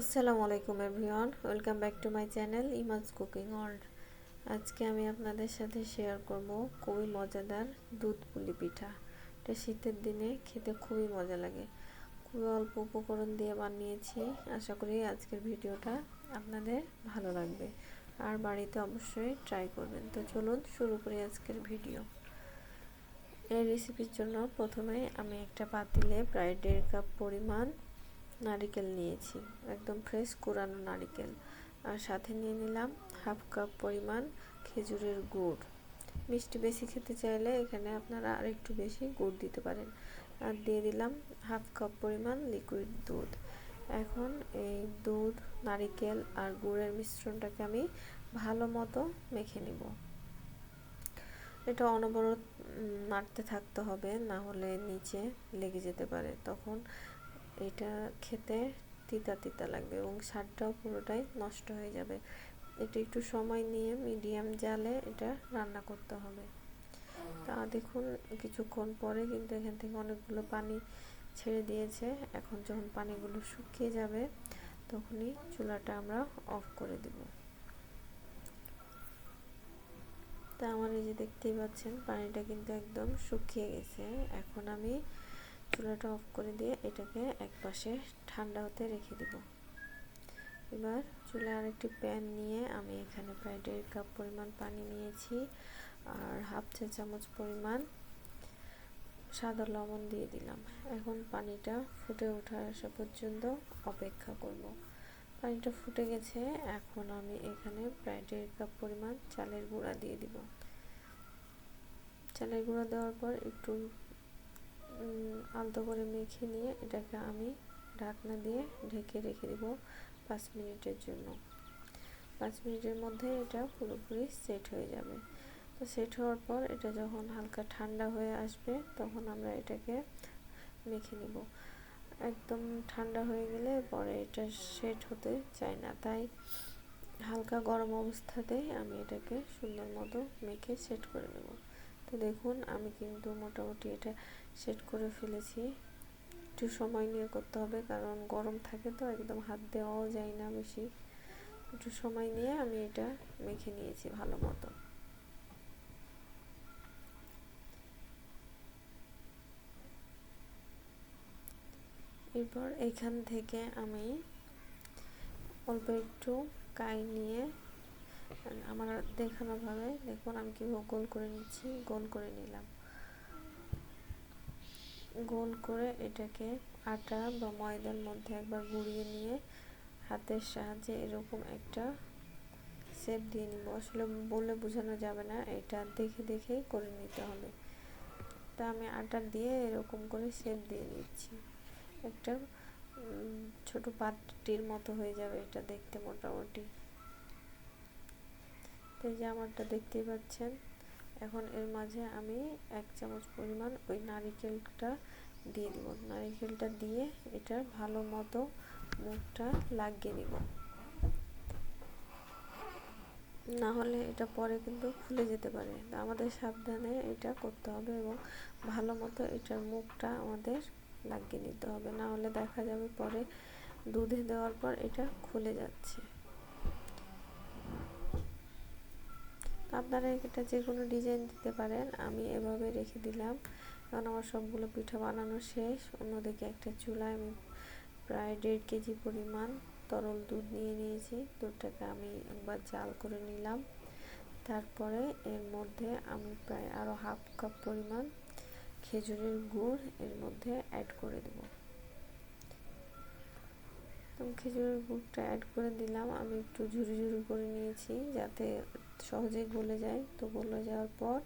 আসসালামু আলাইকুম everyone, welcome back to my channel Imaj Cooking World. আজকে আমি আপনাদের সাথে শেয়ার করব খুবই মজাদার দুধ পুলি পিঠা। এটা শীতের দিনে খেতে খুবই মজা লাগে। খুবই অল্প উপকরণ দিয়ে বানিয়েছি। আশা করি আজকের ভিডিওটা আপনাদের ভালো লাগবে। আর বাড়িতে অবশ্যই ট্রাই করবেন। তো চলুন শুরু করি আজকের ভিডিও। এই রেসিপির জন্য প্রথমে আমি একটা পাতিলে প্রায় দেড় কাপ পরিমাণ নারিকেল নিয়েছি। একদম ফ্রেশ কোরানো নারিকেল। আর সাথে নিয়ে নিলাম হাফ কাপ পরিমাণ খেজুরের গুড়। মিষ্টি বেশি খেতে চাইলে এখানে আপনারা আর একটু বেশি গুড় দিতে পারেন। আর দিয়ে দিলাম হাফ কাপ পরিমাণ লিকুইড দুধ। এখন এই দুধ, নারিকেল আর গুড়ের মিশ্রণটাকে আমি ভালো মতো মেখে নিব। এটা অনবরত নাড়তে থাকতে হবে, না হলে নিচে লেগে যেতে পারে। তখন এটা খেতে তিতা তিতা লাগবে এবং স্বাদটাও পুরোটাই নষ্ট হয়ে যাবে। এটা একটু সময় নিয়ে মিডিয়াম জালে এটা রান্না করতে হবে। তা দেখুন, কিছুক্ষণ পরে কিন্তু এখান থেকে অনেকগুলো পানি ছেড়ে দিয়েছে। এখন যখন পানিগুলো শুকিয়ে যাবে, তখনই চুলাটা আমরা অফ করে দেব। তা আমার এই যে দেখতেই পাচ্ছেন, পানিটা কিন্তু একদম শুকিয়ে গেছে। এখন আমি চুলাটা অফ করে দিয়ে এটাকে এক পাশে ঠান্ডা হতে রেখে দিব। এবার চুলায় আরেকটি প্যান নিয়ে আমি এখানে প্রায় দেড় কাপ পরিমাণ পানি নিয়েছি আর হাফ চা চামচ পরিমাণ সাদা লবণ দিয়ে দিলাম। এখন পানিটা ফুটে ওঠা আসা পর্যন্ত অপেক্ষা করব। পানিটা ফুটে গেছে, এখন আমি এখানে প্রায় দেড় কাপ পরিমাণ চালের গুঁড়া দিয়ে দিব। চালের গুঁড়া দেওয়ার পর একটু আলতো করে মেখে নিয়ে এটাকে আমি ঢাকনা দিয়ে ঢেকে রেখে দেব পাঁচ মিনিটের জন্য। পাঁচ মিনিটের মধ্যে এটা পুরোপুরি সেট হয়ে যাবে। তো সেট হওয়ার পর এটা যখন হালকা ঠান্ডা হয়ে আসবে, তখন আমরা এটাকে মেখে নিব। একদম ঠান্ডা হয়ে গেলে পরে এটা সেট হতে চায় না। তাই হালকা গরম অবস্থাতেই আমি এটাকে সুন্দর মতো মেখে সেট করে নেব। তো দেখুন, আমি কিন্তু মোটামুটি এটা সেট করে ফেলেছি। একটু সময় নিয়ে করতে হবে, কারণ গরম থাকে তো, একদম হাত দেওয়াও যায় না বেশি। একটু সময় নিয়ে আমি এটা মেখে নিয়েছি ভালো মতো। এরপর এখান থেকে আমি অল্প একটু কাই নিয়ে আমার দেখানোভাবে দেখুন আমি কীভাবে গোল করে নিচ্ছি। গোল করে নিলাম। গোল করে এটাকে আটা বা ময়দার মধ্যে একবার গুঁড়িয়ে নিয়ে হাতের সাহায্যে এরকম একটা শেপ দিয়ে নিব। আসলে বলে বোঝানো যাবে না। এটা দেখে দেখেই করে নিতে হবে। তা আমি আটা দিয়ে এরকম করে শেপ দিয়ে নিচ্ছি। একটা ছোট পাত্রটির মতো হয়ে যাবে এটা দেখতে মোটামুটি। তো যে আমারটা দেখতেই পাচ্ছেন, এখন এর মাঝে আমি এক চামচ পরিমাণ ওই নারিকেলটা দিয়ে দিব। নারিকেলটা দিয়ে এটা ভালো মতো মুখটা লাগিয়ে নিব। না হলে এটা পরে কিন্তু খুলে যেতে পারে। আমাদের সাবধানে এটা করতে হবে এবং ভালো মতো এটার মুখটা আমাদের লাগিয়ে নিতে হবে। না হলে দেখা যাবে পরে দুধে দেওয়ার পর এটা খুলে যাচ্ছে। আপনারা এটা যে কোনো ডিজাইন দিতে পারেন, আমি এভাবে রেখে দিলাম। কারণ আমার সবগুলো পিঠা বানানো শেষ। অন্যদিকে একটা চুলায় আমি প্রায় দেড় কেজি পরিমাণ তরল দুধ নিয়ে নিয়েছি। দুধটাকে আমি একবার জাল করে নিলাম। তারপরে এর মধ্যে আমি প্রায় আরও হাফ কাপ পরিমাণ খেজুরের গুড় এর মধ্যে অ্যাড করে দেব। খেজুরের গুড়টা অ্যাড করে দিলাম। আমি একটু ঝুরি ঝুরি করে নিয়েছি যাতে সহজেই গলে যায়। তো গলে যাওয়ার পর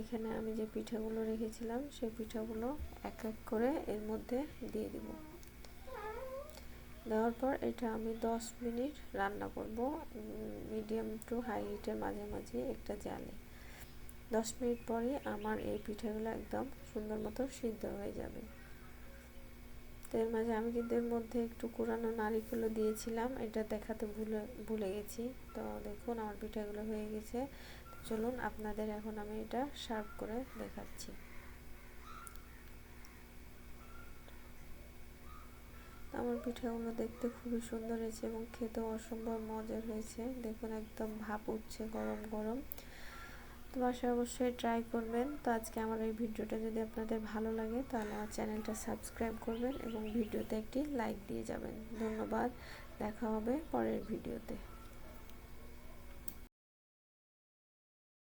এখানে আমি যে পিঠাগুলো রেখেছিলাম, সেই পিঠাগুলো এক এক করে এর মধ্যে দিয়ে দিব। দেওয়ার পর এটা আমি 10 মিনিট রান্না করব, মিডিয়াম টু হাই হিটের মাঝে মাঝে একটা জালে। 10 মিনিট পরে আমার এই পিঠাগুলো একদম সুন্দর মতো সিদ্ধ হয়ে যাবে। তো এর মাঝে আমি কিন্তু এর মধ্যে একটু কোরানো নারিকেলও দিয়েছিলাম। এটা দেখাতে ভুলে ভুলে গেছি। তো দেখুন, আমার পিঠাগুলো হয়ে গেছে। চলুন, আপনাদের এখন আমি এটা সার্ভ করে দেখাচ্ছি। আমার পিঠাগুলো দেখতে খুবই সুন্দর হয়েছে এবং খেতেও অসম্ভব মজার হয়েছে। দেখুন, একদম ভাপ উঠছে গরম গরম। তো বাসায় অবশ্যই ট্রাই করবেন। তো আজকে আমার এই ভিডিওটা যদি আপনাদের ভালো লাগে, তাহলে আমার চ্যানেলটা সাবস্ক্রাইব করবেন এবং ভিডিওতে একটি লাইক দিয়ে যাবেন। ধন্যবাদ। দেখা হবে পরের ভিডিওতে।